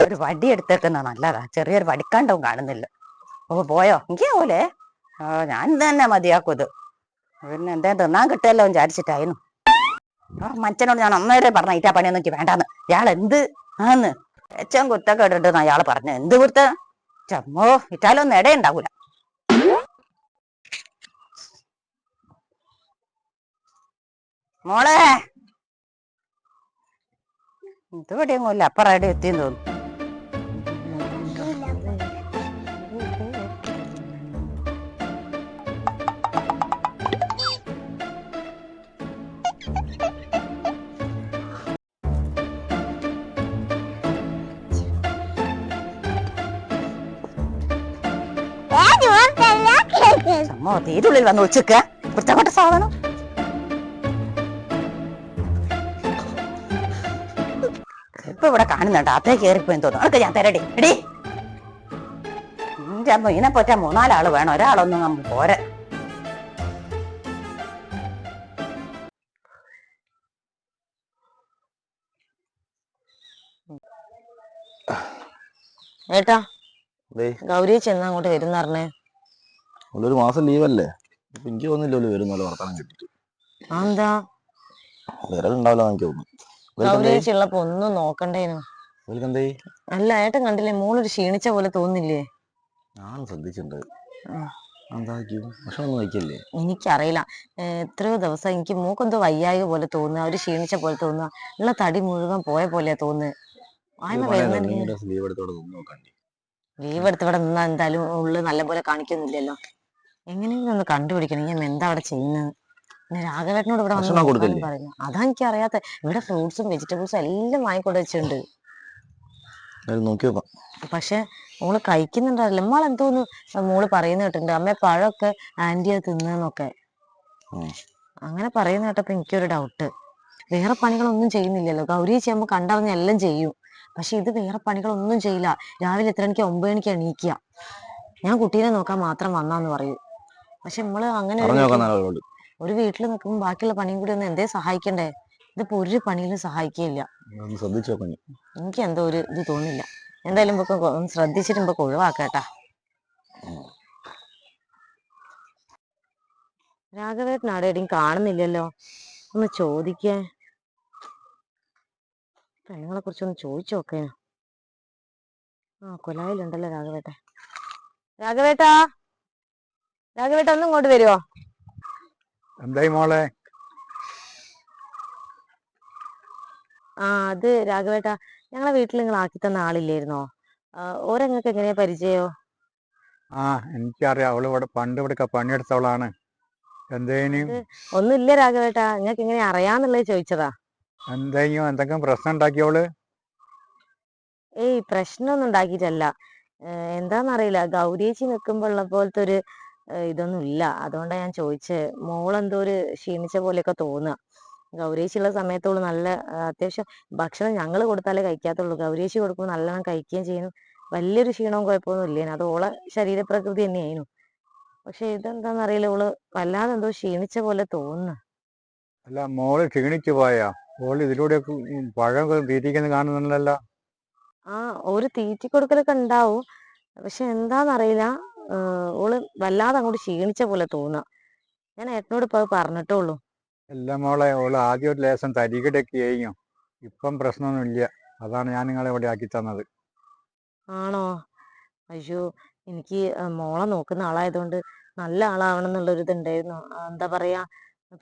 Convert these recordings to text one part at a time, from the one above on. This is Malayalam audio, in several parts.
ഒരു വടി എടുത്തേക്കുന്ന നല്ലതാ. ചെറിയൊരു വടിക്കാണ്ടും കാണുന്നില്ല. ഓ പോയോ? എനിക്ക് ആ ഞാൻ ഇത് തന്നെ മതിയാക്കും ഇത്. പിന്നെ എന്തേ തിന്നാൻ കിട്ടുമല്ലോ വിചാരിച്ചിട്ടായിരുന്നു. ആ മച്ചനോട് ഞാൻ അന്നേരെ പറഞ്ഞ ഇറ്റാ പണിയൊന്നും എനിക്ക് വേണ്ടാന്ന്. ഇയാൾ എന്ത് ആന്ന്? ഏറ്റവും കുത്തൊക്കെ ഇട്ടിട്ട് അയാൾ പറഞ്ഞു എന്ത് കുത്ത? ചമ്മോ ഇറ്റാലൊന്നും ഇടയുണ്ടാവൂല മോളെ. ഇത് ഇല്ല അപ്പറ എവിടെ എത്തിയെന്ന് തോന്നുന്നു. ചമ്മോ തീരുള്ളിൽ വന്ന് ഒളിച്ചിക്ക. വൃത്തപ്പെട്ട സാധനം. ഇപ്പൊ ഇവിടെ കാണുന്നുണ്ട്. അതേ കയറിപ്പോയി തോന്നുന്നു. അതൊക്കെ ഞാൻ തരടി. എടി. അമ്മ ഇതിനെ പറ്റാൻ മൂന്നാലാൾ വേണം. ഒരാളൊന്നും നമ്മ പോരെ. ഏട്ടാ ദേ, ഗൗരി ചെന്ന് അങ്ങോട്ട് വരുന്ന പറഞ്ഞേ. ഒരു മാസം ലീവല്ലേ? എനിക്ക് തോന്നില്ല വരുന്നല്ലോ വർത്തമാനം കിട്ടിട്ട്. എന്താ വിരലുണ്ടാവില്ല എനിക്ക് തോന്നുന്നു. ഗൗരി ഉള്ളപ്പോ ഒന്നും നോക്കണ്ടേനു. അല്ല ഏട്ടൻ കണ്ടില്ലേ മോളൊരു ക്ഷീണിച്ച പോലെ തോന്നില്ലേ? ഞാൻ ശ്രദ്ധിച്ചിട്ടുണ്ട്. എനിക്കറിയില്ല. എത്രയോ ദിവസം എനിക്ക് മൂക്കെന്തോ വയ്യായ പോലെ തോന്നുക ഒരു ക്ഷീണിച്ച പോലെ തോന്നുക ഉള്ള തടി മുഴുവൻ പോയ പോലെയാ തോന്നുന്നത് ലീവ് എടുത്ത് ഇവിടെ നിന്നാ എന്തായാലും ഉള്ളു നല്ലപോലെ കാണിക്കുന്നില്ലല്ലോ എങ്ങനെയെങ്കിലും ഒന്ന് കണ്ടുപിടിക്കണം. ഞാൻ എന്താ അവിടെ ചെയ്യുന്നത് രാഘവേട്ടനോട് ഇവിടെ വന്ന്? പറഞ്ഞു അതാ എനിക്ക് അറിയാത്ത ഇവിടെ ഫ്രൂട്ട്സും വെജിറ്റബിൾസും എല്ലാം വാങ്ങിക്കൊണ്ട് വെച്ചിട്ടുണ്ട്. പക്ഷെ മോൾ കഴിക്കുന്നുണ്ടല്ലോ മോൾ എന്തോന്ന് മോൾ പറയുന്ന കേട്ടിട്ടുണ്ട്. അമ്മ പഴമൊക്കെ ആന്റിയാ തിന്നെന്നൊക്കെ അങ്ങനെ പറയുന്ന കേട്ടപ്പോ എനിക്കൊരു ഡൗട്ട് വേറെ പണികളൊന്നും ചെയ്യുന്നില്ലല്ലോ. ഗൗരി ചെയ്യുമ്പോ കണ്ടറിഞ്ഞ എല്ലാം ചെയ്യും. പക്ഷെ ഇത് വേറെ പണികളൊന്നും ചെയ്യില്ല. രാവിലെ എത്ര മണിക്ക് ഒമ്പത് മണിക്ക് എണീക്കുക. ഞാൻ കുട്ടീനെ നോക്കാൻ മാത്രം വന്നാന്ന് പറയൂ. പക്ഷെ നമ്മൾ അങ്ങനെ ഒരു വീട്ടിൽ- നിൽക്കുമ്പോൾ ബാക്കിയുള്ള പണിയും കൂടി ഒന്ന് എന്തേ സഹായിക്കണ്ടേ? ഇതിപ്പോ ഒരു പണിയിലും സഹായിക്കില്ല എനിക്ക് എന്തോ ഒരു ഇത് തോന്നില്ല എന്തായാലും ഇപ്പൊ ശ്രദ്ധിച്ചിട്ട് ഇപ്പൊ ഒഴിവാക്കട്ടാ. രാഘവേട്ടൻ ആടെ എവിടെയും കാണുന്നില്ലല്ലോ? ഒന്ന് ചോദിക്കേ. പെണ്ണുങ്ങളെ കുറിച്ചൊന്ന് ചോദിച്ചു നോക്കേ. ആ കൊലായിലുണ്ടല്ലോ രാഘവേട്ടാ രാഘവേട്ടാ? രാഘവേട്ട ഒന്ന് ഇങ്ങോട്ട് വരുവോ? എന്തായി മോളെ? ആ അത് രാഘവേട്ടാ ഞങ്ങളെ വീട്ടിൽ നിങ്ങൾ ആക്കി തന്ന ആളില്ലായിരുന്നോ? ഓരങ്ങൾക്ക് എങ്ങനെയാ പരിചയോ? ആ എനിക്കറിയാം അവൾ ഇവിടെ പണ്ട് ഇവിടെ പണിയെടുത്തവളാണ് എന്തേനും ഒന്നുമില്ല രാഘവേട്ടാ നിങ്ങൾക്ക് എങ്ങനെ അറിയാന്നുള്ളത് ചോദിച്ചതാ. എന്തെങ്കിലും എന്തെങ്കിലും പ്രശ്നം ഉണ്ടാക്കിയവൾ ഏയ് പ്രശ്നമൊന്നും ഉണ്ടാക്കിയിട്ടല്ല. എന്താന്നറിയില്ല ഗൗരിയേച്ചി നിൽക്കുമ്പോൾ ഉള്ള പോലത്തെ ഒരു ഇതൊന്നും ഇല്ല അതുകൊണ്ടാ ഞാൻ ചോദിച്ചത് മോളെന്തോ ഒരു ക്ഷീണിച്ച പോലെയൊക്കെ തോന്നുക ഗൗരിയേച്ചി ഉള്ള സമയത്തോൾ നല്ല അത്യാവശ്യം ഭക്ഷണം ഞങ്ങൾ കൊടുത്താലേ കഴിക്കാത്തുള്ളൂ. ഗൗരിയേച്ചി കൊടുക്കുമ്പോൾ നല്ലോണം കഴിക്കുകയും ചെയ്യുന്നു വലിയൊരു ക്ഷീണവും കുഴപ്പമൊന്നും ഇല്ലേനു. അത് ഓളെ ശരീരപ്രകൃതി തന്നെയായിരുന്നു പക്ഷെ ഇതെന്താന്നറിയില്ല ഓൾ വല്ലാതെ എന്തോ ക്ഷീണിച്ച പോലെ തോന്നുന്നു അല്ല മോൾ ക്ഷീണിച്ചു പോയാ? ഓൾ പഴം തീറ്റിക്കുന്ന കാണുന്നുണ്ടല്ലോ. ആ ഒരു തീറ്റി കൊടുക്കലൊക്കെ ഉണ്ടാവും. പക്ഷെ എന്താന്നറിയില്ല. ഓൾ വല്ലാതെ അങ്ങോട്ട് ക്ഷീണിച്ച പോലെ തോന്നുക ഞാൻ ഏട്ടനോട് ഇപ്പൊ അത് പറഞ്ഞിട്ടുള്ളൂ അല്ല മോളെ ഓൾ ആദ്യം ഒരു ലേശം തരികിടൊക്കെ ചെയ്യും ഇപ്പം പ്രശ്നമൊന്നുമില്ല. അതാണ് ഞാൻ നിങ്ങളെ ഇവിടെ ആക്കി തന്നത്. ആണോ? അയ്യോ എനിക്ക് മോളെ നോക്കുന്ന ആളായതുകൊണ്ട് നല്ല ആളാവണം എന്നുള്ളൊരു ഇതുണ്ടായിരുന്നു എന്താ പറയാ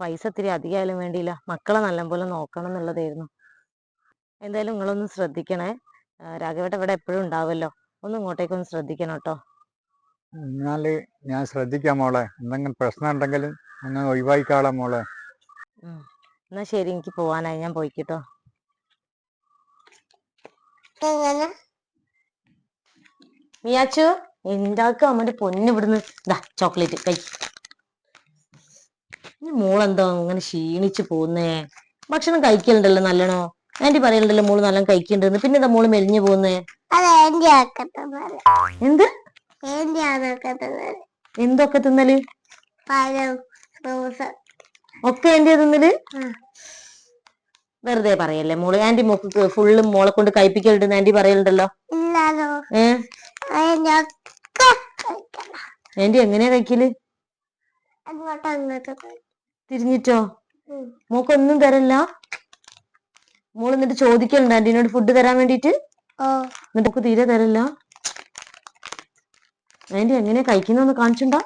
പൈസ ഇത്തിരി അധികമായാലും വേണ്ടിയില്ല. മക്കളെ നല്ലപോലെ നോക്കണം എന്നുള്ളതായിരുന്നു എന്തായാലും നിങ്ങളൊന്ന് ശ്രദ്ധിക്കണേ. രാഘവേട്ട ഇവിടെ എപ്പോഴും ഉണ്ടാവുമല്ലോ. ഒന്ന് ഇങ്ങോട്ടേക്കൊന്ന് ശ്രദ്ധിക്കണം കേട്ടോ. എന്നാൽ ഞാൻ ശ്രദ്ധിക്കാം മോളെ. എന്തെങ്കിലും പ്രശ്നം ഉണ്ടെങ്കിൽ ഒന്ന് ഒഴിവാക്കിക്കാളാം മോളെ. എന്നാ ശരി എനിക്ക് പോവാനായി. ഞാൻ പോയിക്കിട്ടോ. മിയാച്ചു എന്താക്കും അമ്മന്റെ പൊന്ന് ഇവിടുന്ന്. ഇതാ ചോക്ലേറ്റ് കൈ. മോളെന്താ അങ്ങനെ ക്ഷീണിച്ചു പോകുന്നേ. ഭക്ഷണം കഴിക്കലുണ്ടല്ലോ നല്ലോണോ. ആന്റി പറയലുണ്ടല്ലോ മോൾ നല്ല കഴിക്കണ്ടെന്ന്. പിന്നെ എന്താ മോൾ മെലിഞ്ഞു പോകുന്നേ? എന്ത്? എന്തൊക്കെ തിന്നൽ? പഴം ഒക്കെ എന്റെ തിന്നൽ? വെറുതെ പറയല്ലേ മോൾ. ആന്റി മോക്ക് ഫുള്ളും മോളെ കൊണ്ട് കഴിപ്പിക്കലുണ്ടെന്ന് ആന്റി പറയലുണ്ടല്ലോ. ആന്റി എങ്ങനെയാ കഴിക്കൽ? തിരിഞ്ഞിട്ടോ. മോക്കൊന്നും തരല്ല. മോൾ എന്നിട്ട് ചോദിക്കലുണ്ട് ആന്റിനോട് ഫുഡ് തരാൻ വേണ്ടിട്ട് എന്നിട്ട് തീരെ തരല്ല. ആന്റി എങ്ങനെയാ കഴിക്കുന്നൊന്ന് കാണിച്ചുണ്ടോ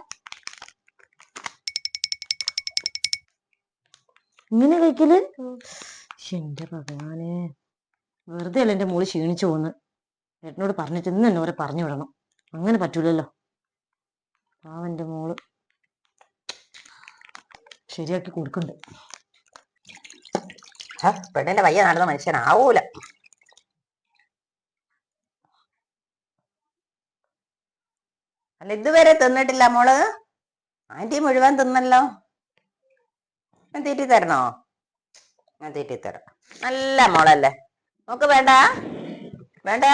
ഇങ്ങനെ കഴിക്കൽ? എന്റെ ഭഗവാനെ. വെറുതെ അല്ല എന്റെ മോൾ ക്ഷീണിച്ചു പോന്ന് ചേട്ടനോട് പറഞ്ഞിട്ട് ഇന്ന് എന്നോരെ പറഞ്ഞു വിടണം. അങ്ങനെ പറ്റൂലല്ലോ. പാവന്റെ മോൾ. ശരിയാക്കി കൊടുക്കണ്ട്. ഛ, പെണ്ണിന്റെ വയ്യ നടന്ന മനുഷ്യനാവൂല. അല്ല ഇതുവരെ തിന്നിട്ടില്ല മോൾ. ആന്റി മുഴുവൻ തിന്നല്ലോ. ഞാൻ തീറ്റി തരണോ? ഞാൻ തീറ്റി തരാം. നല്ല മോളല്ലേ. നോക്ക് വേണ്ട. വേണ്ട.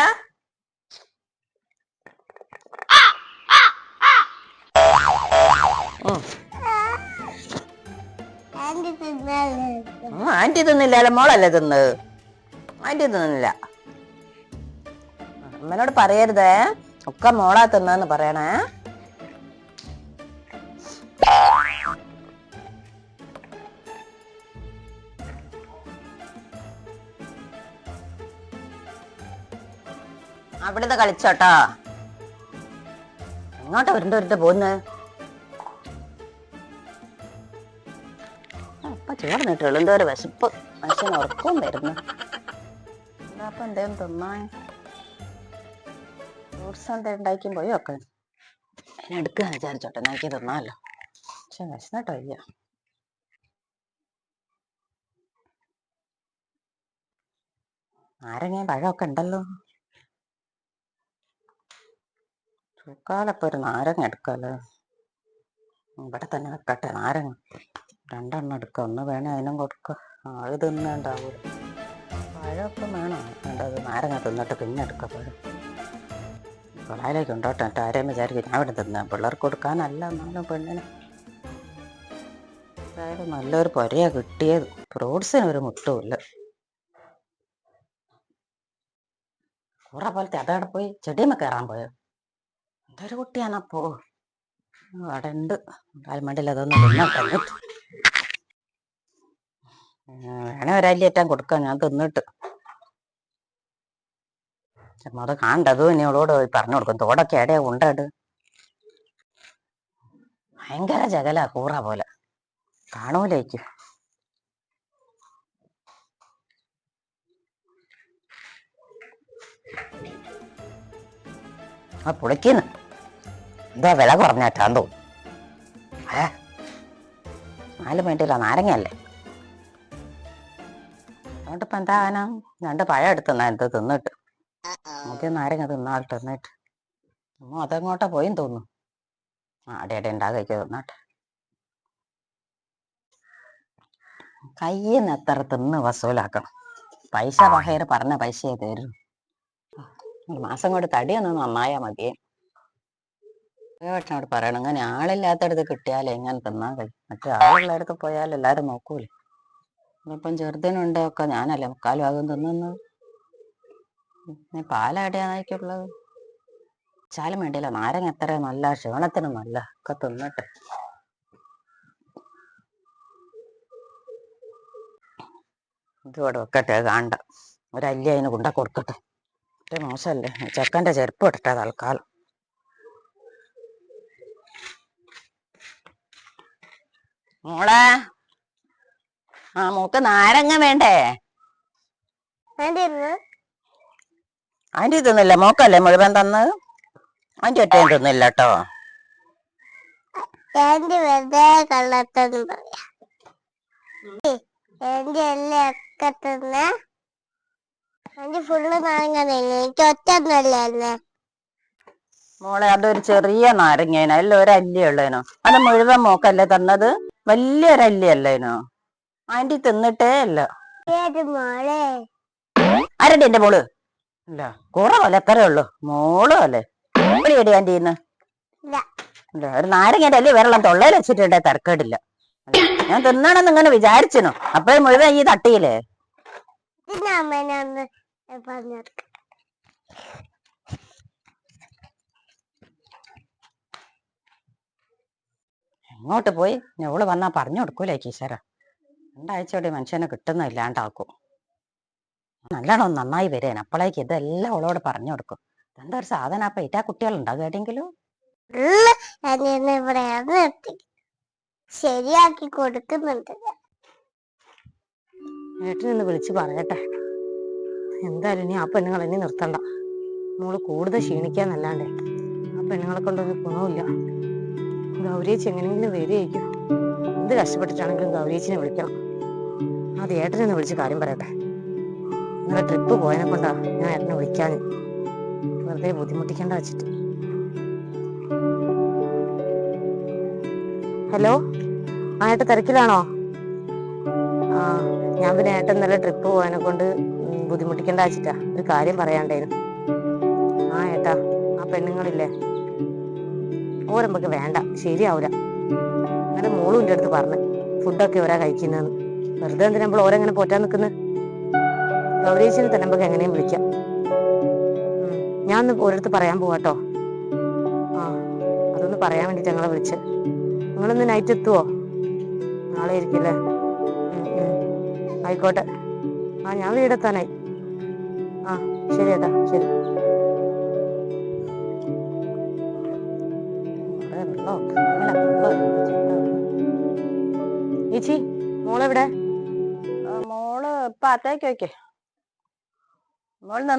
ആന്റി തിന്നില്ലല്ലോ. മോളല്ലേ തിന്നത് ആന്റി തിന്നില്ല. അമ്മനോട് പറയരുതേ. ഒക്കെ മോളാ തിന്നെന്ന് പറയണേ. അവിടുന്ന് കളിച്ചോട്ടോ. എങ്ങോട്ടാ വരണ്ട വരണ്ട പോകുന്നത് ഇപ്പൊ ചോർന്നിട്ടുള്ളൂ എന്തോ ഒരു വിശപ്പ്. മനുഷ്യൻ ഉറക്കവും വരുന്നു. അപ്പൊ എന്തേലും തിന്നാൻ? ഫ്രൂട്ട്സ് എന്താ ഉണ്ടാക്കിയും പോയി ഒക്കെ എടുക്കാന്ന് വിചാരിച്ചോട്ടെ നോക്കി തിന്നാലോ. പക്ഷെ വിശന്നിട്ടോ ഇല്ല നാരങ്ങയും പഴമൊക്കെ ഉണ്ടല്ലോ. ചൂക്കാലൊക്കെ ഒരു നാരങ്ങ എടുക്കാലോ. ഇവിടെ തന്നെ വെക്കട്ടെ നാരങ്ങ. രണ്ടെണ്ണം എടുക്കാം. ഒന്ന് വേണേ അതിനും കൊടുക്കുക ആൾ തിന്നേണ്ടാവൂ. പഴമൊക്കെ വേണം. വേണ്ടത് നാരങ്ങ തിന്നിട്ട് പിന്നെ എടുക്കാം പഴം കൊളായിലേക്ക് ഉണ്ടോട്ടെ എന്നിട്ട് ആരെയും വിചാരിക്കും ഞാൻ ഇവിടെ തന്നെ പിള്ളേർക്ക് കൊടുക്കാനല്ല എന്നാലും പെണ്ണിന്. അതായത് നല്ലൊരു പൊരയാണ് കിട്ടിയത്. ഫ്രൂട്ട്സിന് ഒരു മുട്ടുമില്ല. കുറെ പോലത്തെ അതവിടെ പോയി ചെടിയമ്മ കയറാൻ പോയോ? എന്തൊരു കുട്ടിയാണപ്പോ അവിടെ ഉണ്ട് കാൽമണ്ടിൽ അതൊന്നും തിന്നട്ടെ. വേണേ ഒരല്ലിയേറ്റാൻ കൊടുക്കാം. ഞാൻ തിന്നിട്ട്. അത് കാണ്ടത് ഇനി അവളോട് പറഞ്ഞു കൊടുക്കും. തോടൊക്കെ എവിടെയാ ഉണ്ടത് ഭയങ്കര ജഗല കൂറ പോലെ. കാണൂലേക്ക് ആ പുളിക്കുന്നു. എന്താ വില കുറഞ്ഞാട്ടാന്ന് തോന്നുന്നു. ഏ? നാല് മിനിറ്റില്ല നാരങ്ങയല്ലേ? അതുകൊണ്ടിപ്പോ എന്താ ആന രണ്ട് പഴം എടുത്തുന്നാ എന്ത് തിന്നിട്ട്? ആദ്യം നാരങ്ങ തിന്നാൾ എന്നിട്ട് അമ്മ അതെങ്ങോട്ടാ പോയെന്ന് തോന്നുന്നു. ആടെ അടെ ഉണ്ടാക്കി തിന്നാട്ടെ. കയ്യിൽ നിന്ന് എത്ര തിന്ന് വസൂലാക്കണം. പൈസ പഹയർ പറഞ്ഞ പൈസയെ തരും. മാസം കൊണ്ട് തടിയൊന്ന് നന്നായാ മതിയേ. ഏട്ടനോട് പറയണം അങ്ങനെ ആളില്ലാത്തടത്ത് കിട്ടിയാലേ എങ്ങനെ തിന്നാൻ കഴിയും മറ്റേ ആളുള്ളടത്ത് പോയാൽ എല്ലാരും നോക്കൂലേ. ഇപ്പം ചെറുതിനുണ്ടൊക്കെ ഞാനല്ലേ മുക്കാലും ആകും തിന്നുന്നത്. പിന്നെ പാലാടിയാണായിക്കുള്ളത് ചാലും വേണ്ടില്ല നാരങ്ങ എത്ര നല്ല ക്ഷീണത്തിന് നല്ല ഒക്കെ തിന്നട്ടെ. ഇതോടെ വെക്കട്ടെ കാണ്ട. ഒരു ഒരല്ലി അതിന് കൊണ്ട കൊടുക്കട്ടെ. ഒരു മോശമല്ലേ? ചെക്കന്റെ ചെരുപ്പ് ഇടട്ടെ തൽക്കാലം. മോളെ? ആ മോക്ക് നാരങ്ങ വേണ്ടേ? ആന്റി തിന്ന് ഇതൊന്നുമില്ല തിന്നില്ല. മോക്കല്ലേ മുഴുവൻ തന്ന് ആന്റി ഒറ്റയും തിന്നില്ല കേട്ടോ ആന്റി വെറുതെ കള്ളത്തെന്ന് പറയാ. ആന്റി എല്ലാം ഒക്കെ തിന്ന്? ആന്റി ഫുള്ള് നാരങ്ങ തിന്നു. എനിക്ക് ഒറ്റ ഒന്നല്ലേ മോളെ അതൊരു ചെറിയ നാരങ്ങേനോ? അല്ല ഒരു അല്ലിയുള്ളേനോ അത് മുഴുവൻ മോക്കല്ലേ തന്നത്? വലിയൊരു അല്ലി അല്ലേനോ? ആന്റി തിന്നിട്ടേ അല്ല മോളെ? ആരടി എന്റെ മോൾ? ഇല്ല. കുറവല്ലേ എത്രയേ ഉള്ളൂ. മോളും അല്ലേ എടി ആന്റി ഇന്ന് ഇല്ല. ഒരു നാരങ്ങേന്റെ അല്ലേ വെള്ളം തൊള്ളയിൽ വെച്ചിട്ടുണ്ടേ തരക്കേടില്ല. ഞാൻ തിന്നണെന്ന് ഇങ്ങനെ വിചാരിച്ചിനു അപ്പഴും മുഴുവൻ ഈ തട്ടിയില്ലേ? എങ്ങോട്ട് പോയി? ഞവൾ വന്നാ പറഞ്ഞു കൊടുക്കൂലേ കീശാര. രണ്ടാഴ്ചയോടെ മനുഷ്യനെ കിട്ടുന്ന ഇല്ലാണ്ടാക്കും നല്ലോണം നന്നായി വരേൻ. അപ്പോഴേക്ക് ഇതെല്ലാം അവളോട് പറഞ്ഞു കൊടുക്കും. എന്താ ഒരു സാധനം? അപ്പൊ ഇറ്റാ കുട്ടികളുണ്ടാകും കേട്ടെങ്കിലും ശരിയാക്കി കൊടുക്കുന്നുണ്ട് ഏട്ടനൊന്ന് വിളിച്ച് പറയട്ടെ. എന്തായാലും ഇനി ആ പെണ്ണുങ്ങൾ ഇനി നിർത്തണ്ട. മോൾ കൂടുതൽ ക്ഷീണിക്കാന്നല്ലാണ്ട്. ആ പെണ്ണുങ്ങളെ കൊണ്ടൊരു ഗുണമില്ല ഗൗരിയച്ച് എങ്ങനെയെങ്കിലും വരികയായിരിക്കും. എന്ത് കഷ്ടപ്പെട്ടിട്ടാണെങ്കിലും ഗൗരിയച്ചിനെ വിളിക്കണം. അത് ഏട്ടനൊന്ന് വിളിച്ച് കാര്യം പറയട്ടെ. ഇന്നലെ ട്രിപ്പ് പോയതിനെ കൊണ്ടാ ഞാൻ എന്നെ വിളിക്കാൻ വെറുതെ ബുദ്ധിമുട്ടിക്കേണ്ട വെച്ചിട്ട്. ഹലോ ആ ഏട്ട തിരക്കിലാണോ? ആ ഞാൻ പിന്നെ ഏട്ടൻ ഇന്നലെ ട്രിപ്പ് പോയതിനെ കൊണ്ട് ബുദ്ധിമുട്ടിക്കേണ്ട ബുദ്ധിമുട്ടിക്കണ്ട വെച്ചിട്ടാ. ഒരു കാര്യം പറയാണ്ടേനു. ആ ഏട്ടാ ആ പെണ്ണുങ്ങളില്ലേ? ഓരമ്പക്ക് വേണ്ട ശരിയാവൂല. അങ്ങനെ മോളും എന്റെ അടുത്ത് പറഞ്ഞു ഫുഡൊക്കെ ഒരാ കഴിക്കുന്നതെന്ന്. വെറുതെ എന്തിനാ നമ്മൾ ഓരെങ്ങനെ പോറ്റാൻ നിൽക്കുന്നത് ഗൗരീശിനെ തന്നെ നമുക്ക് എങ്ങനെയും വിളിക്കാം? ഞാൻ ഒന്ന് ഒരിടത്ത് പറയാൻ പോവാട്ടോ ആ അതൊന്ന് പറയാൻ വേണ്ടിട്ട് ഞങ്ങളെ വിളിച്ച്. നിങ്ങളൊന്ന് നൈറ്റ് എത്തുവോ? നാളെ ഇരിക്കില്ലേ. ആയിക്കോട്ടെ. ആ ഞാൻ വീടെത്താനായി ആ ശരി ഏട്ടാ ശരി. ചേച്ചി മോളെവിടെ? മോൾ ഇപ്പൊ അത്തേക്ക് വെക്കേ മോളിന്ന്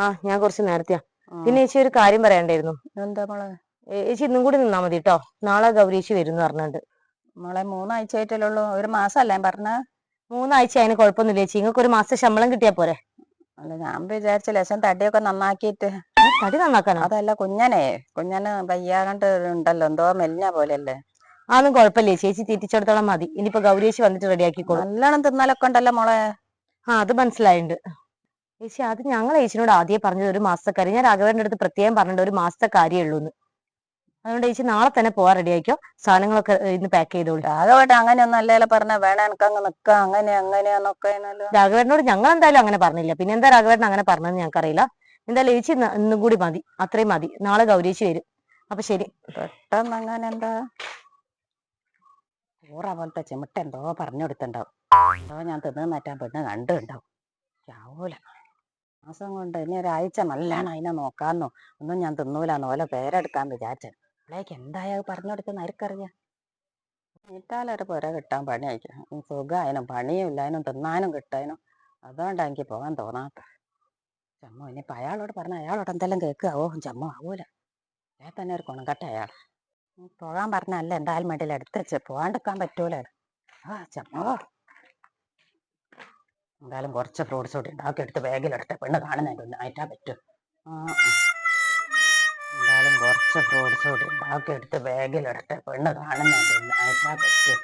ആ ഞാൻ കുറച്ച് നേരത്തെയാ. പിന്നെ ചേച്ചി ഒരു കാര്യം പറയണ്ടായിരുന്നു. എന്താ മോളെ? ചേച്ചി ഇന്നും കൂടി നിന്നാ മതി കേട്ടോ നാളെ ഗൗരീശി വരും എന്ന് മോളെ മൂന്നാഴ്ച ആയിട്ടല്ലേ ഉള്ളൂ. ഒരു മാസല്ലേ പറഞ്ഞ? മൂന്നാഴ്ച അതിന് കുഴപ്പമൊന്നുമില്ല ചേച്ചി നിങ്ങൾക്ക് ഒരു മാസം ശമ്പളം കിട്ടിയാ പോരെ. അല്ല ഞാൻ വിചാരിച്ച ലക്ഷം തടിയൊക്കെ നന്നാക്കിയിട്ട്. തടി നന്നാക്കാനോ? അതല്ല കുഞ്ഞനെ. കുഞ്ഞന് വയ്യാണ്ട് ഉണ്ടല്ലോ. എന്തോ മെലിഞ്ഞ പോലെയല്ലേ. അതൊന്നും കുഴപ്പമില്ല ചേച്ചി തീറ്റിച്ചെടുത്തോളം മതി. ഇനിയിപ്പോ ഗൗരീശി വന്നിട്ട് റെഡിയാക്കിക്കോളൂ നല്ലോണം തിന്നാലൊക്കെ ഉണ്ടല്ലോ മോളെ. ആ അത് മനസ്സിലായിട്ടുണ്ട് ചേച്ചി അത് ഞങ്ങൾ ചേച്ചിനോട് ആദ്യം പറഞ്ഞത് ഒരു മാസക്കാരി ഞാൻ രാഘവന്റെ അടുത്ത് പ്രത്യേകം പറഞ്ഞിട്ട് ഒരു മാസത്തെ കാര്യമേ ഉള്ളൂ എന്ന്. അതുകൊണ്ട് ചേച്ചി നാളെ തന്നെ പോവാൻ റെഡി ആയിക്കോ. സാധനങ്ങളൊക്കെ ഇന്ന് പാക്ക് ചെയ്തോളൂ. രാഘവട്ടെ അങ്ങനെയൊന്നും അല്ലല്ലോ പറഞ്ഞ? വേണേ എനിക്ക് അങ്ങ് നിക്കാം. അങ്ങനെ അങ്ങനെയാന്നൊക്കെ രാഘവേട്ടനോട് ഞങ്ങൾ എന്തായാലും അങ്ങനെ പറഞ്ഞില്ല. പിന്നെ എന്താ രാഘവേട്ടൻ അങ്ങനെ പറഞ്ഞതെന്ന് ഞങ്ങൾക്കറിയില്ല. എന്തായാലും ചേച്ചി ഇന്ന് കൂടി മതി. അത്രയും മതി. നാളെ ഗൗരിച്ച് വരും. അപ്പൊ ശരി. പെട്ടെന്ന് അങ്ങനെ എന്താ? ഊറ പോലത്തെ ചിമിട്ടെന്തോ പറഞ്ഞു കൊടുത്തിണ്ടാവും എന്തോ ഞാൻ തിന്നു നറ്റാൻ പെണ്ണ് കണ്ടുണ്ടാവും. ചാവൂല. മാസം കൊണ്ട് ഇനി ഒരാഴ്ച നല്ലോണം അതിനെ നോക്കാന്നോ. ഒന്നും ഞാൻ തിന്നൂലെന്ന്. ഓലെ പേരെടുക്കാൻ വിചാരിച്ചത്. അവളേക്ക് എന്തായാ പറഞ്ഞു കൊടുക്കുന്ന ആർക്കറിയാം? നീറ്റാലൊരു പുര കിട്ടാൻ പണി അയക്കാം സുഖമായനും പണിയും ഇല്ല അതിനും തിന്നാനും കിട്ടാനും അതുകൊണ്ടാണ് എനിക്ക് പോകാൻ തോന്നാത്ത ചമ്മോ ഇനിയിപ്പോ അയാളോട് പറഞ്ഞ അയാളോട് എന്തെല്ലാം കേൾക്കാവോ? ചമ്മോ ആവൂല. ഞാൻ തന്നെ ഒരു കുണങ്കട്ട അയാൾ പോകാൻ പറഞ്ഞല്ല എന്തായാലും വേണ്ടിയില്ല എടുത്തുവെച്ച് പോകാണ്ടിരിക്കാൻ പറ്റൂല. ആ ചമ്മോ. എന്തായാലും കുറച്ച് ഫ്രൂട്ട്സ് കൂടി ഉണ്ടാക്കി എടുത്ത് ബാഗിലെടുത്ത് പെണ്ണ് കാണുന്നതിന്റെ ആയിട്ടാ പറ്റും. എന്തായാലും കുറച്ച് ഫ്രൂട്ട്സ് കൂടി ഉണ്ടാക്കി എടുത്ത് ബാഗിലെടുത്ത് പെണ്ണ് കാണുന്നതിന്റെ ആയിട്ടാ പറ്റും.